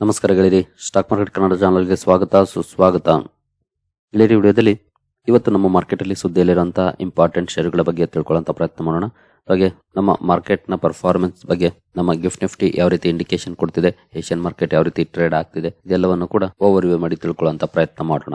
ನಮಸ್ಕಾರ ಗೆಳೆಯರಿ stock market Kannada ಚಾನಲ್ಗೆ ಸ್ವಾಗತ, ಸುಸ್ವಾಗತ. ಗೆಳೆಯರಿ ವಿಡಿಯೋದಲ್ಲಿ ಇವತ್ತು ನಮ್ಮ ಮಾರ್ಕೆಟಲ್ಲಿ ಸುದ್ದಿಯಲ್ಲಿರುವಂತಹ ಇಂಪಾರ್ಟೆಂಟ್ ಷೇರುಗಳ ಬಗ್ಗೆ ತಿಳ್ಕೊಳ್ಳುವಂತ ಪ್ರಯತ್ನ ಮಾಡೋಣ. ಹಾಗೆ ನಮ್ಮ ಮಾರ್ಕೆಟ್ನ ಪರ್ಫಾರ್ಮೆನ್ಸ್ ಬಗ್ಗೆ, ನಮ್ಮ ಗಿಫ್ಟ್ ನಿಫ್ಟಿ ಯಾವ ರೀತಿ ಇಂಡಿಕೇಶನ್ ಕೊಡ್ತಿದೆ ಏಷ್ಯನ್ ಮಾರ್ಕೆಟ್ ಯಾವ ರೀತಿ ಟ್ರೇಡ್ ಆಗ್ತಿದೆ, ಇದೆಲ್ಲವನ್ನು ಕೂಡ ಓವರ್ ವ್ಯೂ ಮಾಡಿ ತಿಳ್ಕೊಳ್ಳುವಂತ ಪ್ರಯತ್ನ ಮಾಡೋಣ.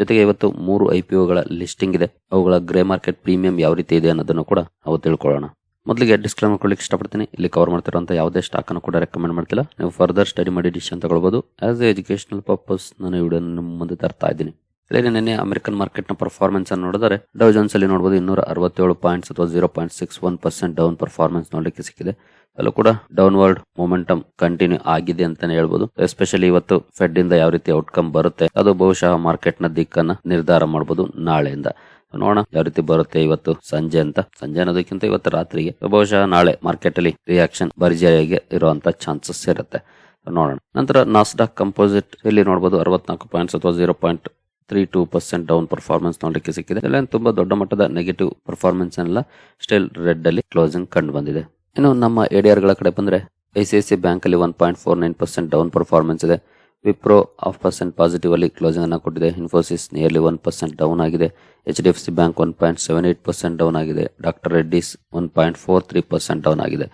ಜೊತೆಗೆ ಇವತ್ತು ಮೂರು ಐ ಪಿ ಒಗಳ ಲಿಸ್ಟಿಂಗ್ ಇದೆ. ಅವುಗಳ ಗ್ರೇ ಮಾರ್ಕೆಟ್ ಪ್ರೀಮಿಯಂ ಯಾವ ರೀತಿ ಇದೆ ಅನ್ನೋದನ್ನು ಕೂಡ ನಾವು ತಿಳ್ಕೊಳ್ಳೋಣ. ಮೊದಲಿಗೆ ಡಿಸ್ಕ್ಲೇಮರ್ ಕೊಡ್ಲಿಕ್ಕೆ ಇಷ್ಟಪಡ್ತೀನಿ. ಇಲ್ಲಿ ಕವರ್ ಮಾಡ್ತಿರೋ ಯಾವುದೇ ಸ್ಟಾಕ್ ಅನ್ನು ಕೂಡ ರೆಕಮೆಂಡ್ ಮಾಡ್ತಿಲ್ಲ. ನೀವು ಫರ್ದರ್ ಸ್ಟಡಿ ಮಾಡಿ ಡಿಸಿಷನ್ ತಗೊಳ್ಬಹುದು ಆಸ್ ಎ ಎಜುಕೇಶನಲ್ ಪರ್ಪಸ್ ನಾನು ಈ ವಿಡಿಯೋ ನಿಮ್ಮ ಮುಂದೆ ತರ್ತಾ ಇದ್ದೀನಿ. ಇಲ್ಲಿ ನಿನ್ನೆ ಅಮೆರಿಕನ್ ಮಾರ್ಕೆಟ್ನ ಪರ್ಫಾರ್ಮೆನ್ಸ್ ಅನ್ನು ನೋಡಿದರೆ ಡೌ ಜೋನ್ಸ್ ಅಲ್ಲಿ ನೋಡಬಹುದು ಇನ್ನೂರ ಅರವತ್ತೇಳು ಪಾಯಿಂಟ್ಸ್ ಅಥವಾ zero point six one percent down performance ನೋಡಲಿಕ್ಕೆ ಸಿಕ್ಕಿದೆ. ಅಲ್ಲೂ ಕೂಡ ಡೌನ್ವರ್ಡ್ ಮೊಮೆಂಟಮ್ ಕಂಟಿನ್ಯೂ ಆಗಿದೆ ಅಂತಾನೆ ಹೇಳ್ಬೋದು. ಎಸ್ಪೆಷಲಿ ಇವತ್ತು ಫೆಡ್ ಇಂದ ಯಾವ ರೀತಿ ಔಟ್ಕಮ್ ಬರುತ್ತೆ, ಅದು ಬಹುಶಃ ಮಾರ್ಕೆಟ್ನ ದಿಕ್ಕನ್ನ ನಿರ್ಧಾರ ಮಾಡಬಹುದು ನಾಳೆಯಿಂದ. ನೋಡೋಣ ಯಾವ ರೀತಿ ಬರುತ್ತೆ ಇವತ್ತು ಸಂಜೆ ಅಂತ. ಸಂಜೆ ಅನ್ನೋದಕ್ಕಿಂತ ಇವತ್ತು ರಾತ್ರಿಗೆ. ಬಹುಶಃ ನಾಳೆ ಮಾರ್ಕೆಟ್ ಅಲ್ಲಿ ರಿಯಾಕ್ಷನ್ ಬರ್ಜಿಯಾಗಿ ಇರುವಂತ ಚಾನ್ಸಸ್ ಇರುತ್ತೆ. ನೋಡೋಣ. ನಂತರ ನಾಸ್ಡಾಕ್ ಕಂಪೋಸಿಟ್ ಇಲ್ಲಿ ನೋಡಬಹುದು ಅರವತ್ನಾಲ್ಕು ಪಾಯಿಂಟ್ಸ್ ಅಥವಾ zero point three two percent down performance ನೋಡಲಿಕ್ಕೆ ಸಿಕ್ಕಿದೆ. ಇಲ್ಲ ತುಂಬಾ ದೊಡ್ಡ ಮಟ್ಟದ ನೆಗೆಟಿವ್ ಪರ್ಫಾರ್ಮೆನ್ಸ್ ಎಲ್ಲ ಸ್ಟಿಲ್ ರೆಡ್ ಅಲ್ಲಿ ಕ್ಲೋಸಿಂಗ್ ಕಂಡು ಬಂದಿದೆ. ಇನ್ನು ನಮ್ಮ ಎಡಿಆರ್ಗಳ ಕಡೆ ಬಂದ್ರೆ I C I C bank ಅಲ್ಲಿ one point four nine percent down performance ಇದೆ. ವಿಪ್ರೋ ಹಾಫ್ ಪರ್ಸೆಂಟ್ ಪಾಸಿಟಿವ್ ಅಲ್ಲಿ ಕ್ಲೋಸಿಂಗ್ ಅನ್ನು ಕೊಟ್ಟಿದೆ. Infosys nearly one percent down ಆಗಿದೆ. H D F C bank one point seven eight percent down ಆಗಿದೆ. Doctor Reddy's one point four three percent down ಆಗಿದೆ.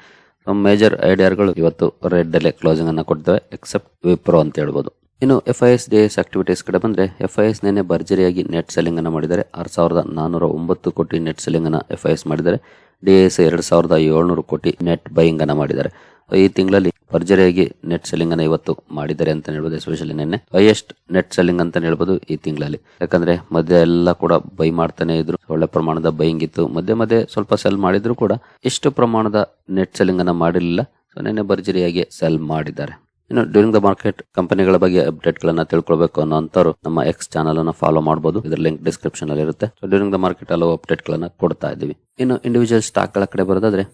Major ಐಡಿಯಾರ್ಗಳು ಇವತ್ತು red ಅಲ್ಲೇ ಕ್ಲೋಸಿಂಗ್ ಅನ್ನು ಕೊಡ್ತವೆ ಎಕ್ಸೆಪ್ಟ್ ವಿಪ್ರೋ ಅಂತ ಹೇಳ್ಬೋದು. ಇನ್ನು F I S D S activities ಕಡೆ ಬಂದರೆ ಎಫ್ ಐ ಎಸ್ ನೆನೆ ಭರ್ಜರಿಯಾಗಿ ನೆಟ್ ಸೆಲ್ಲಿಂಗ್ ಅನ್ನು ಮಾಡಿದ್ದಾರೆ. ಆರು ಸಾವಿರದ ನಾನೂರ ಒಂಬತ್ತು ಕೋಟಿ ನೆಟ್ ಸೆಲ್ಲಿಂಗ್ ಅನ್ನು ಎಫ್ ಐ ಎಸ್ ಮಾಡಿದ್ದಾರೆ. ಡಿ ಎಸ್ ಎರಡು ಸಾವಿರದ ಏಳ್ನೂರು ಕೋಟಿ ನೆಟ್ ಬೈಯಿಂಗ್ ಅನ್ನು ಮಾಡಿದ್ದಾರೆ. ಈ ತಿಂಗಳಲ್ಲಿ ಭರ್ಜರಿಯಾಗಿ ನೆಟ್ ಸೆಲ್ಲಿಂಗ್ ಅನ್ನ ಇವತ್ತು ಮಾಡಿದ್ದಾರೆ ಅಂತ ಹೇಳ್ಬೋದು. ಎಸ್ಪೆಷಲಿ ನಿನ್ನೆ ಹೈಯೆಸ್ಟ್ ನೆಟ್ ಸೆಲ್ಲಿಂಗ್ ಅಂತ ಹೇಳ್ಬೋದು ಈ ತಿಂಗಳಲ್ಲಿ. ಯಾಕಂದ್ರೆ ಮಧ್ಯ ಎಲ್ಲ ಕೂಡ ಬೈ ಮಾಡ್ತಾನೆ ಇದ್ರು. ಒಳ್ಳೆ ಪ್ರಮಾಣದ ಬೈಯಿಂಗ್ ಇತ್ತು. ಮಧ್ಯೆ ಮಧ್ಯೆ ಸ್ವಲ್ಪ ಸೆಲ್ ಮಾಡಿದ್ರು ಕೂಡ ಇಷ್ಟು ಪ್ರಮಾಣದ ನೆಟ್ ಸೆಲ್ಲಿಂಗ್ ಅನ್ನ ಮಾಡಿರಲಿಲ್ಲ. ಸೊ ನಿನ್ನೆ ಭರ್ಜರಿಯಾಗಿ ಸೆಲ್ ಮಾಡಿದ್ದಾರೆ. ಇನ್ನು ಡ್ಯೂರಿಂಗ್ ದ ಮಾರ್ಕೆಟ್ ಕಂಪನಿಗಳ ಬಗ್ಗೆ ಅಪ್ಡೇಟ್ ಗಳನ್ನ ತಿಳ್ಕೊಳ್ಬೇಕು ಅನ್ನೋಂಥವ್ರು ನಮ್ಮ ಎಕ್ಸ್ ಚಾನಲ್ ಅನ್ನು ಫಾಲೋ ಮಾಡಬಹುದು ಇದರ ಲಿಂಕ್ ಡಿಸ್ಕ್ರಿಪ್ಷನ್ ಅಲ್ಲಿ ಇರುತ್ತೆ ಸೊ ಡ್ಯೂರಿಂಗ್ ದ ಮಾರ್ಕೆಟ್ ಹಲವು ಅಪ್ಡೇಟ್ ಗಳನ್ನ ಕೊಡ್ತಾ ಇದೀವಿ ಇನ್ನು ಇಂಡಿವಿಜುವಲ್ ಸ್ಟಾಕ್ಗಳ ಕಡೆ ಬರೋದಾದ್ರೆ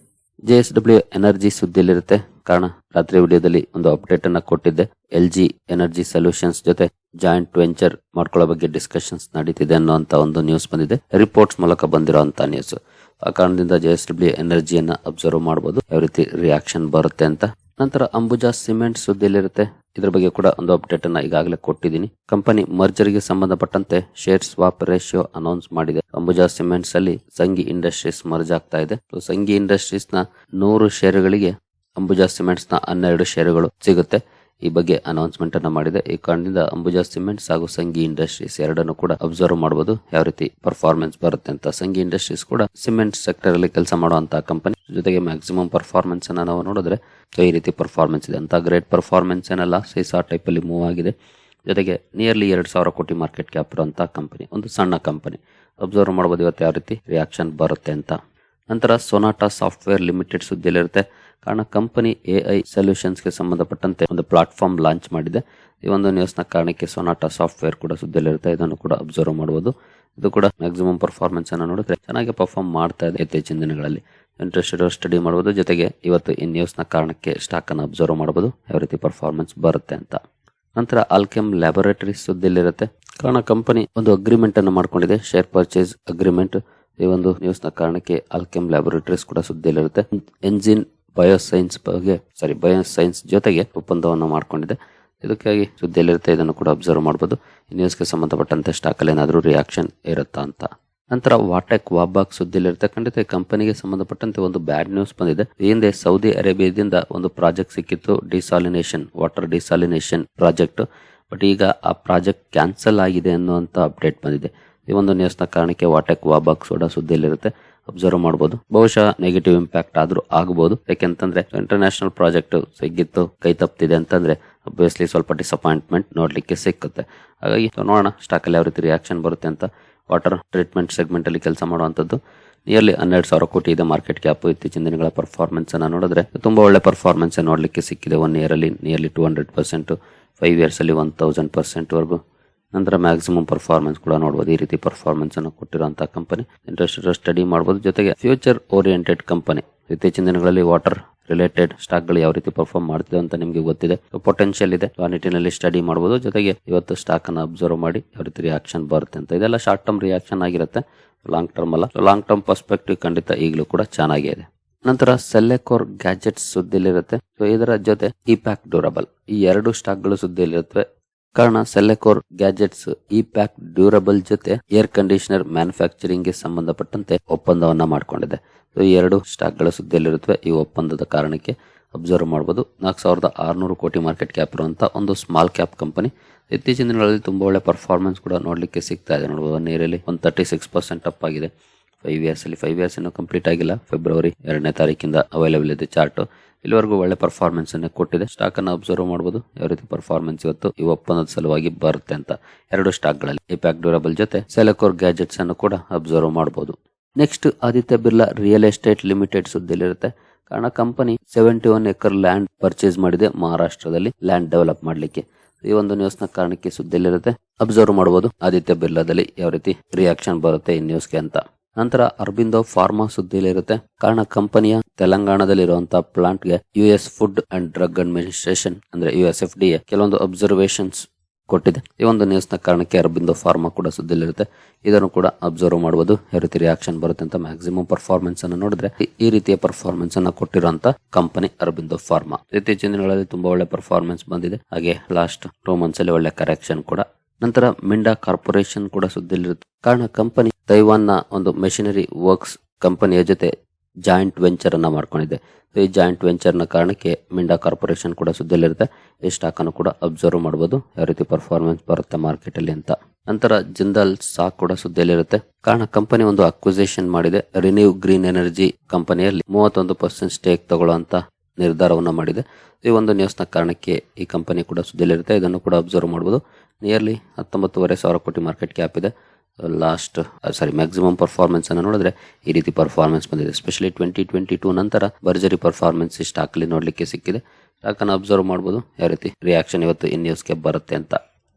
ಜೆ ಎಸ್ ಡಬ್ಲ್ಯೂ ಎನರ್ಜಿ ಸುದ್ದಿಯಲ್ಲಿರುತ್ತೆ. ಕಾರಣ, ರಾತ್ರಿ ವಿಡಿಯೋದಲ್ಲಿ ಒಂದು ಅಪ್ಡೇಟ್ ಅನ್ನ ಕೊಟ್ಟಿದ್ದೆ. ಎಲ್ ಜಿ ಎನರ್ಜಿ ಸೊಲ್ಯೂಷನ್ಸ್ ಜೊತೆ ಜಾಯಿಂಟ್ ವೆಂಚರ್ ಮಾಡ್ಕೊಳ್ಳೋ ಬಗ್ಗೆ ಡಿಸ್ಕಷನ್ಸ್ ನಡೀತಿದೆ ಅನ್ನುವಂತ ಒಂದು ನ್ಯೂಸ್ ಬಂದಿದೆ. ರಿಪೋರ್ಟ್ಸ್ ಮೂಲಕ ಬಂದಿರುವಂತ ನ್ಯೂಸ್. ಆ ಕಾರಣದಿಂದ ಜೆ ಎಸ್ ಡಬ್ಲ್ಯೂ ಎನರ್ಜಿಯನ್ನ ಅಬ್ಸರ್ವ್ ಮಾಡಬಹುದು ಯಾವ ರೀತಿ ರಿಯಾಕ್ಷನ್ ಬರುತ್ತೆ ಅಂತ. ನಂತರ ಅಂಬುಜಾ ಸಿಮೆಂಟ್ ಸುದ್ದಿಯಲ್ಲಿರುತ್ತೆ. ಇದ್ರ ಬಗ್ಗೆ ಕೂಡ ಒಂದು ಅಪ್ಡೇಟ್ ಅನ್ನ ಈಗಾಗಲೇ ಕೊಟ್ಟಿದ್ದೀನಿ. ಕಂಪನಿ ಮರ್ಜರ್ಗೆ ಸಂಬಂಧಪಟ್ಟಂತೆ ಶೇರ್ ಸ್ವಾಪ್ ರೇಷಿಯೋ ಅನೌನ್ಸ್ ಮಾಡಿದೆ. ಅಂಬುಜಾ ಸಿಮೆಂಟ್ಸ್ ಅಲ್ಲಿ ಸಂಗಿ ಇಂಡಸ್ಟ್ರೀಸ್ ಮರ್ಜ್ ಆಗ್ತಾ ಇದೆ. ಸಂಗಿ ಇಂಡಸ್ಟ್ರೀಸ್ನ ನೂರು ಶೇರುಗಳಿಗೆ ಅಂಬುಜಾ ಸಿಮೆಂಟ್ಸ್ನ ಹನ್ನೆರಡು ಶೇರುಗಳು ಸಿಗುತ್ತೆ. ಈ ಬಗ್ಗೆ ಅನೌನ್ಸ್ಮೆಂಟ್ ಅನ್ನು ಮಾಡಿದೆ. ಈ ಕಾರಣದಿಂದ ಅಂಬುಜಾ ಸಿಮೆಂಟ್ಸ್ ಹಾಗೂ ಸಂಗಿ ಇಂಡಸ್ಟ್ರೀಸ್ ಎರಡನ್ನು ಕೂಡ ಅಬ್ಸರ್ವ್ ಮಾಡಬಹುದು ಯಾವ ರೀತಿ ಪರ್ಫಾರ್ಮೆನ್ಸ್ ಬರುತ್ತೆ ಅಂತ. ಸಂಗಿ ಇಂಡಸ್ಟ್ರೀಸ್ ಕೂಡ ಸಿಮೆಂಟ್ ಸೆಕ್ಟರ್ ಅಲ್ಲಿ ಕೆಲಸ ಮಾಡುವಂತಹ ಕಂಪನಿ ಜೊತೆಗೆ ಮ್ಯಾಕ್ಸಿಮಮ್ ಪರ್ಫಾರ್ಮೆನ್ಸ್ ಅನ್ನ ನಾವು ನೋಡಿದ್ರೆ ಸೊ, ಈ ರೀತಿ ಪರ್ಫಾರ್ಮೆನ್ಸ್ ಇದೆ ಅಂತ. ಗ್ರೇಟ್ ಪರ್ಫಾರ್ಮೆನ್ಸ್ ಏನಲ್ಲ, ಸೈಸಾ ಟೈಪ್ ಅಲ್ಲಿ ಮೂವ್ ಆಗಿದೆ. ಜೊತೆಗೆ ನಿಯರ್ಲಿ ಎರಡು ಸಾವಿರ ಕೋಟಿ ಮಾರ್ಕೆಟ್ ಕ್ಯಾಪ್ ಇರುವಂತಹ ಕಂಪನಿ ಒಂದು ಸಣ್ಣ ಕಂಪನಿ ಅಬ್ಸರ್ವ್ ಮಾಡಬಹುದು ಇವತ್ತು ಯಾವ ರೀತಿ ರಿಯಾಕ್ಷನ್ ಬರುತ್ತೆ ಅಂತ. ನಂತರ ಸೊನಾಟಾ ಸಾಫ್ಟ್ವೇರ್ ಲಿಮಿಟೆಡ್ ಸುದ್ದಿಯಲ್ಲಿರುತ್ತೆ. ಕಾರಣ ಕಂಪನಿ ಎ ಐ ಸೊಲ್ಯೂಷನ್ಸ್ಗೆ ಸಂಬಂಧಪಟ್ಟಂತೆ ಒಂದು ಪ್ಲಾಟ್ಫಾರ್ಮ್ ಲಾಂಚ್ ಮಾಡಿದೆ. ಈ ಒಂದು ನ್ಯೂಸ್ನ ಕಾರಣಕ್ಕೆ ಸೊನಾಟಾ ಸಾಫ್ಟ್ವೇರ್ ಕೂಡ ಸುದ್ದಿಯಲ್ಲಿರುತ್ತೆ. ಇದನ್ನು ಕೂಡ ಅಬ್ಸರ್ವ್ ಮಾಡಬಹುದು ಇದು ಕೂಡ ಮ್ಯಾಕ್ಸಿಮಮ್ ಪರ್ಫಾರ್ಮೆನ್ಸ್ ಅನ್ನು ನೋಡಿದ್ರೆ ಚೆನ್ನಾಗಿ ಪರ್ಫಾರ್ಮ್ ಮಾಡ್ತಾ ಇದೆ ಇತ್ತೀಚಿನ ದಿನಗಳಲ್ಲಿ. ಇಂಟ್ರೆಸ್ಟ್ ಇರೋ ಸ್ಟಡಿ ಮಾಡಬಹುದು ಜೊತೆಗೆ ಇವತ್ತು ಈ ನ್ಯೂಸ್ನ ಕಾರಣಕ್ಕೆ ಸ್ಟಾಕ್ ಅನ್ನು ಅಬ್ಸರ್ವ್ ಮಾಡಬಹುದು ಯಾವ ರೀತಿ ಪರ್ಫಾರ್ಮೆನ್ಸ್ ಬರುತ್ತೆ ಅಂತ. ನಂತರ ಆಲ್ಕೆಮ್ ಲ್ಯಾಬೊರೇಟರಿ ಸುದ್ದಿಯಲ್ಲಿರುತ್ತೆ. ಕಾರಣ ಕಂಪನಿ ಒಂದು ಅಗ್ರಿಮೆಂಟ್ ಅನ್ನು ಮಾಡ್ಕೊಂಡಿದೆ. ಶೇರ್ ಪರ್ಚೇಸ್ ಅಗ್ರಿಮೆಂಟ್ ಈ ಒಂದು ನ್ಯೂಸ್ನ ಕಾರಣಕ್ಕೆ ಆಲ್ಕೆಮ್ ಲ್ಯಾಬೊರೇಟರೀಸ್ ಕೂಡ ಸುದ್ದಿಯಲ್ಲಿರುತ್ತೆ. ಎಂಜಿನ್ ಬಯೋಸೈನ್ಸ್ ಬಗ್ಗೆ ಸಾರಿ ಬಯೋಸೈನ್ಸ್ ಜೊತೆಗೆ ಒಪ್ಪಂದವನ್ನು ಮಾಡಿಕೊಂಡಿದೆ. ಇದಕ್ಕಾಗಿ ಸುದ್ದಿಯಲ್ಲಿರುತ್ತೆ, ಇದನ್ನು ಕೂಡ ಅಬ್ಸರ್ವ್ ಮಾಡಬಹುದು ಈ ನ್ಯೂಸ್ಗೆ ಸಂಬಂಧಪಟ್ಟಂತೆ ಸ್ಟಾಕ್ ಅಲ್ಲಿ ಏನಾದರೂ ರಿಯಾಕ್ಷನ್ ಇರುತ್ತಾ ಅಂತ. ನಂತರ ವಾಟೆಕ್ ವಾಬಾಕ್ ಸುದ್ದಿಯಲ್ಲಿರುತ್ತೆ. ಖಂಡಿತ ಈ ಕಂಪನಿಗೆ ಸಂಬಂಧಪಟ್ಟಂತೆ ಒಂದು ಬ್ಯಾಡ್ ನ್ಯೂಸ್ ಬಂದಿದೆ. ಈ ಹಿಂದೆ ಸೌದಿ ಅರೇಬಿಯಾದಿಂದ ಒಂದು ಪ್ರಾಜೆಕ್ಟ್ ಸಿಕ್ಕಿತ್ತು desalination water desalination project but ಈಗ ಆ ಪ್ರಾಜೆಕ್ಟ್ ಕ್ಯಾನ್ಸಲ್ ಆಗಿದೆ ಅನ್ನುವಂತ ಅಪ್ಡೇಟ್ ಬಂದಿದೆ. ಈ ಒಂದು ನ್ಯೂಸ್ನ ಕಾರಣಕ್ಕೆ ವಾಟೆಕ್ ವಾಬಾಕ್ ಸೋಡಾ ಸುದ್ದಿಯಲ್ಲಿರುತ್ತೆ. ಅಬ್ಸರ್ವ್ ಮಾಡಬಹುದು ಬಹುಶಃ ನೆಗೆಟಿವ್ ಇಂಪ್ಯಾಕ್ಟ್ ಆದ್ರೂ ಆಗಬಹುದು ಯಾಕೆಂತಂದ್ರೆ ಇಂಟರ್ನ್ಯಾಷನಲ್ ಪ್ರಾಜೆಕ್ಟ್ ಸಿಗ್ಗಿತ್ತು ಕೈ ತಪ್ಪಿದೆ ಅಂತಂದ್ರೆ ಅಬ್ವಿಯಸ್ಲಿ ಸ್ವಲ್ಪ ಡಿಸಪಾಯಿಂಟ್ಮೆಂಟ್ ನೋಡ್ಲಿಕ್ಕೆ ಸಿಕ್ಕುತ್ತೆ. ಹಾಗಾಗಿ ನೋಡೋಣ ಸ್ಟಾಕ್ ಅಲ್ಲಿ ಯಾವ ರೀತಿ ರಿಯಾಕ್ಷನ್ ಬರುತ್ತೆ ಅಂತ. ವಾಟರ್ ಟ್ರೀಟ್ಮೆಂಟ್ ಸೆಗ್ಮೆಂಟ್ ಅಲ್ಲಿ ಕೆಲಸ ಮಾಡುವಂತದ್ದು ನಿಯರ್ಲಿ ಹನ್ನೆರಡು ಸಾವಿರ ಕೋಟಿ ಇದೆ ಮಾರ್ಕೆಟ್ ಕ್ಯಾಪ್ ಇತ್ತೀಚಿನ ದಿನಗಳ ಪರ್ಫಾರ್ಮೆನ್ಸ್ ಅನ್ನ ನೋಡಿದ್ರೆ, ತುಂಬಾ ಒಳ್ಳೆ ಪರ್ಫಾರ್ಮೆನ್ಸ್ ನೋಡ್ಲಿಕ್ಕೆ ಸಿಕ್ಕಿದೆ ಒನ್ ಇಯರ್ ಅಲ್ಲಿ nearly two hundred percent five years ಅಲ್ಲಿ ಒನ್ ತೌಸಂಡ್ ಪರ್ಸೆಂಟ್ ವರೆಗೂ. ನಂತರ ಮ್ಯಾಕ್ಸಿಮಮ್ ಪರ್ಫಾರ್ಮೆನ್ಸ್ ಕೂಡ ನೋಡಬಹುದು ಈ ರೀತಿ ಪರ್ಫಾರ್ಮೆನ್ಸ್ ಅನ್ನು ಕೊಟ್ಟಿರುವಂತಹ ಕಂಪನಿ ಇಂಟ್ರೆಸ್ಟ್ ಸ್ಟಡಿ ಮಾಡಬಹುದು ಜೊತೆಗೆ ಫ್ಯೂಚರ್ ಓರಿಯೆಂಟೆಡ್ ಕಂಪನಿ ಇತ್ತೀಚಿನ ದಿನಗಳಲ್ಲಿ ವಾಟರ್ ರಿಲೇಟೆಡ್ ಸ್ಟಾಕ್ಗಳು ಯಾವ ರೀತಿ ಪರ್ಫಾರ್ಮ್ ಮಾಡ್ತಿದೆ ಅಂತ ನಿಮಗೆ ಗೊತ್ತಿದೆ. ಪೊಟೆನ್ಶಿಯಲ್ ಇದೆ. ಆ ನಿಟ್ಟಿನಲ್ಲಿ ಸ್ಟಡಿ ಮಾಡಬಹುದು ಜೊತೆಗೆ ಇವತ್ತು ಸ್ಟಾಕ್ ಅನ್ನು ಅಬ್ಸರ್ವ್ ಮಾಡಿ ಯಾವ ರೀತಿ ರಿಯಾಕ್ಷನ್ ಬರುತ್ತೆ ಅಂತ. ಇದೆಲ್ಲ ಶಾರ್ಟ್ ಟರ್ಮ್ ರಿಯಾಕ್ಷನ್ ಆಗಿರುತ್ತೆ. ಲಾಂಗ್ ಟರ್ಮ್ ಅಲ್ಲ. ಲಾಂಗ್ ಟರ್ಮ್ ಪರ್ಸ್ಪೆಕ್ಟಿವ್ ಖಂಡಿತ ಈಗಲೂ ಕೂಡ ಚೆನ್ನಾಗಿದೆ ನಂತರ ಸೆಲ್ಲೆಕೋರ್ ಗ್ಯಾಜೆಟ್ಸ್ ಸುದ್ದಿಲಿರುತ್ತೆ ಸೊ ಇದರ ಜೊತೆ ಇಪ್ಯಾಕ್ ಡ್ಯೂರಬಲ್ ಈ ಎರಡು ಸ್ಟಾಕ್ಗಳು ಸುದ್ದಿಯಲ್ಲಿರುತ್ತವೆ. ಕಾರಣ Cellecor gadgets E pack durable ಜೊತೆ ಏರ್ ಕಂಡೀಷನರ್ ಮ್ಯಾನುಫ್ಯಾಕ್ಚರಿಂಗ್ಗೆ ಸಂಬಂಧಪಟ್ಟಂತೆ ಒಪ್ಪಂದವನ್ನ ಮಾಡಿಕೊಂಡಿದೆ. ಈ ಎರಡು ಸ್ಟಾಕ್ಗಳ ಸುದ್ದಿಯಲ್ಲಿರುತ್ತವೆ. ಈ ಒಪ್ಪಂದದ ಕಾರಣಕ್ಕೆ ಅಬ್ಸರ್ವ್ ಮಾಡಬಹುದು ನಾಲ್ಕು ಸಾವಿರದ ಆರುನೂರು ಕೋಟಿ ಮಾರ್ಕೆಟ್ ಕ್ಯಾಪ್ ಇರುವಂತಹ ಒಂದು ಸ್ಮಾಲ್ ಕ್ಯಾಪ್ ಕಂಪನಿ. ಇತ್ತೀಚಿನ ದಿನಗಳಲ್ಲಿ ತುಂಬಾ ಒಳ್ಳೆ ಪರ್ಫಾರ್ಮೆನ್ಸ್ ಕೂಡ ನೋಡ್ಲಿಕ್ಕೆ ಸಿಗ್ತಾ ಇದೆ. ನೋಡಬಹುದು ನೀರಲ್ಲಿ ಒಂದು ತರ್ಟಿ ಸಿಕ್ಸ್ ಪರ್ಸೆಂಟ್ ಅಪ್ ಆಗಿದೆ. ಫೈವ್ ಇಯರ್ಸ್ ಅಲ್ಲಿ ಫೈವ್ ಇಯರ್ಸ್ ಇನ್ನೂ ಕಂಪ್ಲೀಟ್ ಆಗಿಲ್ಲ. ಫೆಬ್ರವರಿ ಎರಡನೇ ತಾರೀಕಿಂದ ಅವೈಲೇಬಲ್ ಇದೆ ಚಾರ್ಟ್ ಇಲ್ಲಿವರೆಗೂ ಒಳ್ಳೆ ಪರ್ಫಾರ್ಮೆನ್ಸ್ ಅನ್ನು ಕೊಟ್ಟಿದೆ. ಸ್ಟಾಕ್ ಅನ್ನು ಅಬ್ಸರ್ವ್ ಮಾಡಬಹುದು ಯಾವ ರೀತಿ ಪರ್ಫಾರ್ಮೆನ್ಸ್ ಇವತ್ತು ಈ ಒಪ್ಪಂದದ ಸಲುವಾಗಿ ಬರುತ್ತೆ ಅಂತ ಎರಡು ಸ್ಟಾಕ್ಗಳಲ್ಲಿ. ಇಪ್ಯಾಕ್ ಡ್ಯೂರಬಲ್ ಜೊತೆ ಸೆಲೆಕೋರ್ ಗ್ಯಾಜೆಟ್ಸ್ ಅನ್ನು ಕೂಡ ಅಬ್ಸರ್ವ್ ಮಾಡಬಹುದು next Aditya Birla real estate limited ಸುದ್ದಿಲಿರುತ್ತೆ ಕಾರಣ company seventy one acre land purchase ಮಾಡಿದೆ ಮಹಾರಾಷ್ಟ್ರದಲ್ಲಿ. ಲ್ಯಾಂಡ್ ಡೆವಲಪ್ ಮಾಡಲಿಕ್ಕೆ. ಈ ಒಂದು ನ್ಯೂಸ್ನ ಕಾರಣಕ್ಕೆ ಸುದ್ದಿಲಿರುತ್ತೆ ಅಬ್ಸರ್ವ್ ಮಾಡಬಹುದು ಆದಿತ್ಯ ಬಿರ್ಲಾದಲ್ಲಿ ಯಾವ ರೀತಿ ರಿಯಾಕ್ಷನ್ ಬರುತ್ತೆ ಈ ನ್ಯೂಸ್ಗೆ ಅಂತ. ನಂತರ ಅರಬಿಂದೋ ಫಾರ್ಮಾ ಸುದ್ದಿಯಲ್ಲಿರುತ್ತೆ. ಕಾರಣ ಕಂಪನಿಯ ತೆಲಂಗಾಣದಲ್ಲಿರುವಂತಹ ಪ್ಲಾಂಟ್ಗೆ US food and drug administration ಅಂದ್ರೆ ಯುಎಸ್ ಎಫ್ ಡಿ ಕೆಲವೊಂದು ಅಬ್ಸರ್ವೇಷನ್ಸ್ ಕೊಟ್ಟಿದೆ. ಈ ಒಂದು ನ್ಯೂಸ್ನ ಕಾರಣಕ್ಕೆ ಅರಬಿಂದೋ ಫಾರ್ಮಾ ಕೂಡ ಸುದ್ದಿಲಿರುತ್ತೆ ಇದನ್ನು ಕೂಡ ಅಬ್ಸರ್ವ್ ಮಾಡಬಹುದು ಯಾವ ರೀತಿ ರಿಯಾಕ್ಷನ್ ಬರುತ್ತೆ ಅಂತ ಮ್ಯಾಕ್ಸಿಮಮ್ ಪರ್ಫಾರ್ಮೆನ್ಸ್ ಅನ್ನು ನೋಡಿದ್ರೆ. ಈ- ಈ ರೀತಿಯ ಪರ್ಫಾರ್ಮೆನ್ಸ್ ಅನ್ನ ಕೊಟ್ಟಿರುವಂತ ಕಂಪನಿ ಅರಬಿಂದೋ ಫಾರ್ಮಾ. ಇತ್ತೀಚಿನ ದಿನಗಳಲ್ಲಿ ತುಂಬಾ ಒಳ್ಳೆ ಪರ್ಫಾರ್ಮೆನ್ಸ್ ಬಂದಿದೆ. ಹಾಗೆ ಲಾಸ್ಟ್ ಟೂ ಮಂತ್ಸ್ ಅಲ್ಲಿ ಒಳ್ಳೆ ಕರೆಕ್ಷನ್ ಕೂಡ ನಂತರ ಮಿಂಡಾ ಕಾರ್ಪೊರೇಷನ್ ಕೂಡ ಸುದ್ದಿಲಿರುತ್ತೆ ಕಾರಣ ಕಂಪನಿ ತೈವಾನ್ನ ಒಂದು ಮೆಷಿನರಿ ವರ್ಕ್ಸ್ ಕಂಪನಿಯ ಜೊತೆ ಜಾಯಿಂಟ್ ವೆಂಚರ್ ಅನ್ನ ಮಾಡ್ಕೊಂಡಿದೆ. ಈ ಜಾಯಿಂಟ್ ವೆಂಚರ್ನ ಕಾರಣಕ್ಕೆ ಮಿಂಡಾ ಕಾರ್ಪೊರೇಷನ್ ಕೂಡ ಸುದ್ದಿಯಲ್ಲಿರುತ್ತೆ. ಈ ಸ್ಟಾಕ್ ಅನ್ನು ಕೂಡ ಅಬ್ಸರ್ವ್ ಮಾಡಬಹುದು ಯಾವ ರೀತಿ ಪರ್ಫಾರ್ಮೆನ್ಸ್ ಬರುತ್ತೆ ಮಾರ್ಕೆಟ್ ಅಲ್ಲಿ ಅಂತ. ನಂತರ ಜಿಂದಾಲ್ ಸಾಕ್ ಕೂಡ ಸುದ್ದಿಯಲ್ಲಿರುತ್ತೆ. ಕಾರಣ ಕಂಪನಿ ಒಂದು ಅಕ್ವಿಸೇಷನ್ ಮಾಡಿದೆ. ರಿನ್ಯೂ ಗ್ರೀನ್ ಎನರ್ಜಿ ಕಂಪನಿಯಲ್ಲಿ ಮೂವತ್ತೊಂದು ಪರ್ಸೆಂಟ್ ಸ್ಟೇಕ್ ತಗೊಳ್ಳುವಂತ ನಿರ್ಧಾರವನ್ನು ಮಾಡಿದೆ. ಈ ಒಂದು ನ್ಯೂಸ್ನ ಕಾರಣಕ್ಕೆ ಈ ಕಂಪನಿ ಕೂಡ ಸುದ್ದಿಯಲ್ಲಿರುತ್ತೆ. ಇದನ್ನು ಕೂಡ ಅಬ್ಸರ್ವ್ ಮಾಡಬಹುದು ನಿಯರ್ಲಿ ಹತ್ತೊಂಬತ್ತುವರೆ ಸಾವಿರ ಕೋಟಿ ಮಾರ್ಕೆಟ್ ಕ್ಯಾಪ್ ಇದೆ. ಲಾಸ್ಟ್ ಸಾರಿ ಮ್ಯಾಕ್ಸಿಮಮ್ ಪರ್ಫಾರ್ಮೆನ್ಸ್ ಅನ್ನು ನೋಡಿದ್ರೆ ಈ ರೀತಿ ಪರ್ಫಾರ್ಮೆನ್ಸ್ ಬಂದಿದೆ. ಸ್ಪೆಷಲಿ ಟ್ವೆಂಟಿ ಟ್ವೆಂಟಿ ಟೂ ನಂತರ ಭರ್ಜರಿ ಪರ್ಫಾರ್ಮೆನ್ಸ್ ಈ ಸ್ಟಾಕ್ ಅಲ್ಲಿ ನೋಡ್ಲಿಕ್ಕೆ ಸಿಕ್ಕಿದೆ. ಸ್ಟಾಕ್ ಅನ್ನು ಅಬ್ಸರ್ವ್ ಮಾಡ್ಬೋದು, ಯಾವ ರೀತಿ ರಿಯಾಕ್ಷನ್ ಇವತ್ತು ಇನ್ ನ್ಯೂಸ್ಗೆ ಬರುತ್ತೆ ಅಂತ.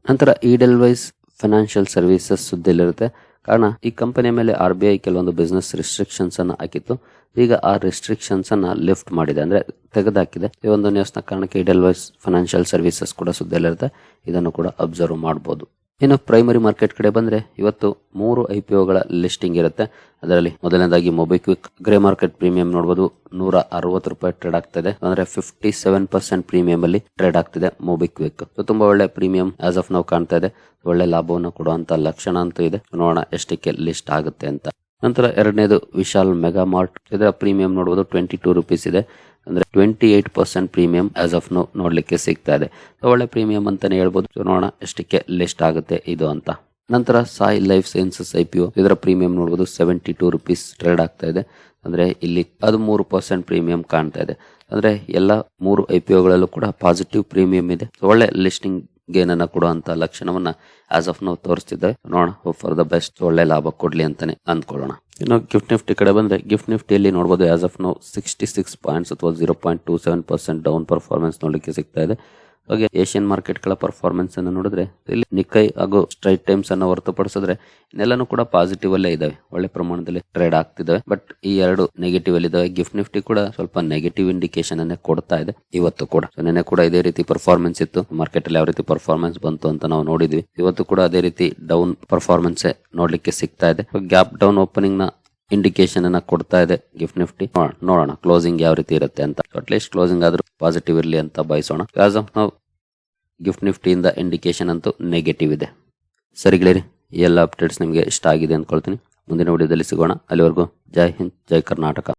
ನಂತರ ಈಡೆಲ್ ವೈಸ್ ಫೈನಾನ್ಷಿಯಲ್ ಸರ್ವಿಸಸ್ ಸುದ್ದಿಯಲ್ಲಿರುತ್ತೆ. ಕಾರಣ, ಈ ಕಂಪನಿಯ ಮೇಲೆ ಆರ್ ಬಿ ಐ ಕೆಲವೊಂದು ಬಿಸ್ನೆಸ್ ರಿಸ್ಟ್ರಿಕ್ಷನ್ಸ್ ಅನ್ನ ಹಾಕಿತ್ತು. ಈಗ ಆ ರಿಸ್ಟ್ರಿಕ್ಷನ್ಸ್ ಅನ್ನ ಲಿಫ್ಟ್ ಮಾಡಿದೆ, ಅಂದ್ರೆ ತೆಗೆದಾಕಿದೆ. ಈ ಒಂದು ನ್ಯೂಸ್ನ ಕಾರಣಕ್ಕೆ ಇಡಲ್ವೈಸ್ ವೈಸ್ ಫೈನಾನ್ಷಿಯಲ್ ಸರ್ವಿಸಸ್ ಕೂಡ ಸುದ್ದಿಯಲ್ಲಿರುತ್ತೆ. ಇದನ್ನು ಕೂಡ ಅಬ್ಸರ್ವ್ ಮಾಡಬಹುದು ಇನ್ನು ಪ್ರೈಮರಿ ಮಾರ್ಕೆಟ್ ಕಡೆ ಬಂದ್ರೆ ಇವತ್ತು ಮೂರು ಐ ಪಿ ಲಿಸ್ಟಿಂಗ್ ಇರುತ್ತೆ. ಅದರಲ್ಲಿ ಮೊದಲನೇದಾಗಿ ಮೊಬಿಕ್ವಿಕ್ ಗ್ರೇ ಮಾರ್ಕೆಟ್ ಪ್ರೀಮಿಯಂ ನೋಡಬಹುದು ನೂರ ಅರವತ್ತು ರೂಪಾಯಿ ಟ್ರೇಡ್ ಆಗ್ತಿದೆ. ಅಂದ್ರೆ ಫಿಫ್ಟಿ ಸೆವೆನ್ ಪರ್ಸೆಂಟ್ ಪ್ರೀಮಿಯಂ ಅಲ್ಲಿ ಟ್ರೇಡ್ ಆಗ್ತಿದೆ ಮೊಬಿಕ್ವಿಕ್ ತುಂಬಾ ಒಳ್ಳೆ ಪ್ರೀಮಿಯಂ ಆಸ್ ಆಫ್ ನಾವು ಕಾಣ್ತಾ ಇದೆ. ಒಳ್ಳೆ ಲಾಭವನ್ನು ಕೊಡುವಂತ ಲಕ್ಷಣ ಅಂತೂ ಇದೆ. ನೋಡೋಣ ಎಷ್ಟಕ್ಕೆ ಲಿಸ್ಟ್ ಆಗುತ್ತೆ ಅಂತ. ನಂತರ ಎರಡನೇದು ವಿಶಾಲ್ ಮೆಗಾ ಮಾರ್ಟ್ ಇದರ ಪ್ರೀಮಿಯಂ ನೋಡಬಹುದು ಟ್ವೆಂಟಿ ಟೂ ರುಪೀಸ್ ಇದೆ. ಅಂದ್ರೆ twenty eight percent premium as of now ನೋಡ್ಲಿಕ್ಕೆ ಸಿಗ್ತಾ ಇದೆ. ಸೊ ಒಳ್ಳೆ ಪ್ರೀಮಿಯಂ ಅಂತಾನೆ ಹೇಳ್ಬೋದು. ನೋಡೋಣ ಎಷ್ಟಕ್ಕೆ ಲಿಸ್ಟ್ ಆಗುತ್ತೆ ಇದು ಅಂತ. ನಂತರ Sai life sciences I P ಇದರ ಪ್ರೀಮಿಯಂ ನೋಡಬಹುದು ಸೆವೆಂಟಿ ಟೂ ರುಪೀಸ್ ಟ್ರೇಡ್ ಆಗ್ತಾ ಇದೆ. ಅಂದ್ರೆ ಇಲ್ಲಿ ಹದಿಮೂರು ಪರ್ಸೆಂಟ್ ಪ್ರೀಮಿಯಂ ಕಾಣ್ತಾ ಇದೆ. ಅಂದ್ರೆ ಎಲ್ಲ ಮೂರು ಐ ಪಿ ಒಗಳಲ್ಲೂ ಕೂಡ ಪಾಸಿಟಿವ್ ಪ್ರೀಮಿಯಂ ಇದೆ. ಒಳ್ಳೆ ಲಿಸ್ಟಿಂಗ್ ಗೇನ್ ಅನ್ನ ಕೊಡುವಂತ ಲಕ್ಷಣವನ್ನ ಆಸ್ ಆಫ್ ನೋ ತೋರಿಸ್ತಿದ್ದಾರೆ ನೋಡೋಣ. ಫಾರ್ ದ ಬೆಸ್ಟ್ ಒಳ್ಳೆ ಲಾಭ ಕೊಡ್ಲಿ ಅಂತಾನೆ ಅಂದ್ಕೊಳ್ಳೋಣ. ಇನ್ನು ಗಿಫ್ಟ್ ನಿಫ್ಟಿ ಕಡೆ ಬಂದ್ರೆ ಗಿಫ್ಟ್ ನಿಫ್ಟಿಯಲ್ಲಿ ನೋಡಬಹುದು ಆಸ್ ಆಫ್ ನಾವು ಸಿಕ್ಸ್ಟಿ ಸಿಕ್ಸ್ ಪಾಯಿಂಟ್ಸ್ ಅಥವಾ zero point two seven percent down performance ನೋಡಲಿಕ್ಕೆ ಸಿಗ್ತಾ ಇದೆ. ಹಾಗೆ ಏಷ್ಯನ್ ಮಾರ್ಕೆಟ್ಗಳ ಪರ್ಫಾರ್ಮೆನ್ಸ್ ಅನ್ನು ನೋಡಿದ್ರೆ ಇಲ್ಲಿ ನಿಕ್ಕೈ ಹಾಗೂ ಸ್ಟ್ರೈಟ್ ಟೈಮ್ಸ್ ಅನ್ನು ಹೊರತುಪಡಿಸಿದ್ರೆ ಇನ್ನೆಲ್ಲಾನು ಕೂಡ ಪಾಸಿಟಿವ್ ಅಲ್ಲೇ ಇದಾವೆ. ಒಳ್ಳೆ ಪ್ರಮಾಣದಲ್ಲಿ ಟ್ರೇಡ್ ಆಗ್ತಿದಾವೆ ಬಟ್ ಈ ಎರಡು ನೆಗೆಟಿವ್ ಅಲ್ಲಿ ಇದಾವೆ. ಗಿಫ್ಟ್ ನಿಫ್ಟಿ ಕೂಡ ಸ್ವಲ್ಪ ನೆಗೆಟಿವ್ ಇಂಡಿಕೇಶನ್ ಅನ್ನೇ ಕೊಡ್ತಾ ಇದೆ ಇವತ್ತು ಕೂಡ. ನಿನ್ನೆ ಕೂಡ ಇದೇ ರೀತಿ ಪರ್ಫಾರ್ಮೆನ್ಸ್ ಇತ್ತು. ಮಾರ್ಕೆಟ್ ಅಲ್ಲಿ ಯಾವ ರೀತಿ ಪರ್ಫಾರ್ಮೆನ್ಸ್ ಬಂತು ಅಂತ ನಾವು ನೋಡಿದ್ವಿ. ಇವತ್ತು ಕೂಡ ಅದೇ ರೀತಿ ಡೌನ್ ಪರ್ಫಾರ್ಮೆನ್ಸ್ ನೋಡ್ಲಿಕ್ಕೆ ಸಿಗ್ತಾ ಇದೆ. ಗ್ಯಾಪ್ ಡೌನ್ ಓಪನಿಂಗ್ನ ಇಂಡಿಕೇಶನ್ ಅನ್ನ ಕೊಡ್ತಾ ಇದೆ ಗಿಫ್ಟ್ ನಿಫ್ಟಿ ನೋಡೋಣ ಕ್ಲೋಸಿಂಗ್ ಯಾವ ರೀತಿ ಇರುತ್ತೆ ಅಂತ. ಅಟ್ಲೀಸ್ಟ್ ಕ್ಲೋಸಿಂಗ್ ಆದ್ರೂ ಪಾಸಿಟಿವ್ ಇರಲಿ ಅಂತ ಬಯಸೋಣ. ಆಫ್ ನಾವು ಗಿಫ್ಟ್ ನಿಫ್ಟಿಯಿಂದ ಇಂಡಿಕೇಶನ್ ಅಂತೂ ನೆಗೆಟಿವ್ ಇದೆ. ಸರಿ ಗೆಳೆಯರಿ ಎಲ್ಲ ಅಪ್ಡೇಟ್ಸ್ ನಿಮಗೆ ಇಷ್ಟ ಆಗಿದೆ ಅಂದ್ಕೊಳ್ತೀನಿ. ಮುಂದಿನ ವಿಡಿಯೋದಲ್ಲಿ ಸಿಗೋಣ. ಅಲ್ಲಿವರೆಗೂ ಜೈ ಹಿಂದ್, ಜೈ ಕರ್ನಾಟಕ.